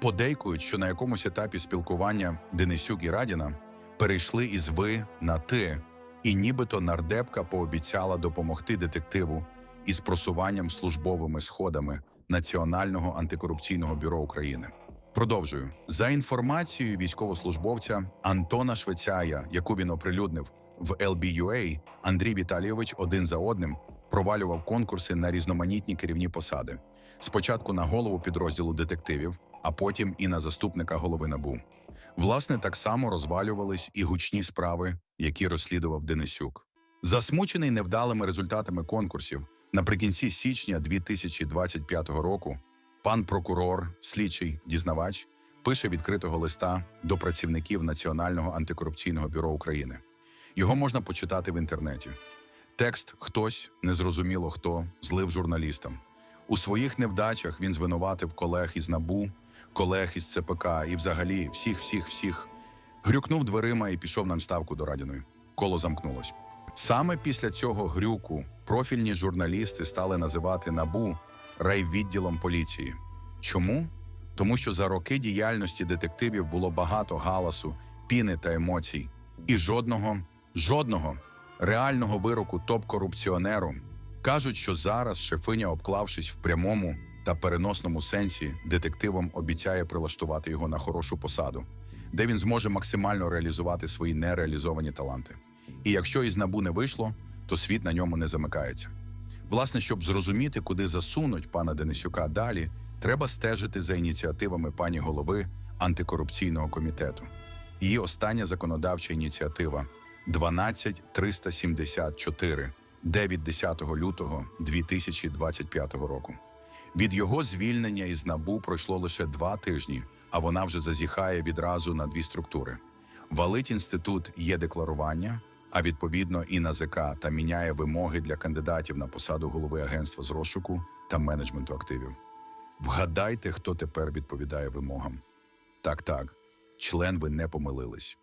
Подейкують, що на якомусь етапі спілкування Денисюк і Радіна перейшли із ви на ти, і нібито нардепка пообіцяла допомогти детективу із просуванням службовими сходами Національного антикорупційного бюро України. Продовжую за інформацією військовослужбовця Антона Швецяя, яку він оприлюднив в LBUA, Андрій Віталійович один за одним провалював конкурси на різноманітні керівні посади. Спочатку на голову підрозділу детективів, а потім і на заступника голови НАБУ. Власне, так само розвалювались і гучні справи, які розслідував Денисюк. Засмучений невдалими результатами конкурсів, наприкінці січня 2025 року пан прокурор, слідчий дізнавач, пише відкритого листа до працівників Національного антикорупційного бюро України. Його можна почитати в інтернеті. Текст хтось, незрозуміло хто, злив журналістам. У своїх невдачах він звинуватив колег із НАБУ, колег із ЦПК і взагалі всіх, всіх, всіх. Грюкнув дверима і пішов на ставку до Радіної. Коло замкнулось. Саме після цього грюку профільні журналісти стали називати НАБУ райвідділом поліції. Чому? Тому що за роки діяльності детективів було багато галасу, піни та емоцій, і жодного, жодного реального вироку топ-корупціонеру. Кажуть, що зараз шефиня, обклавшись в прямому та переносному сенсі, детективом обіцяє прилаштувати його на хорошу посаду, де він зможе максимально реалізувати свої нереалізовані таланти. І якщо із набу не вийшло, то світ на ньому не замикається. Власне, щоб зрозуміти, куди засунуть пана Денисюка далі, треба стежити за ініціативами пані голови антикорупційного комітету. Її остання законодавча ініціатива 12374, де від 10 лютого 2025 року. Від його звільнення із набу пройшло лише два тижні, а вона вже зазіхає відразу на дві структури. Валить інститут є декларування, а відповідно і НАЗК та міняє вимоги для кандидатів на посаду голови агентства з розшуку та менеджменту активів. Вгадайте, хто тепер відповідає вимогам. Так, так, член ви не помилились.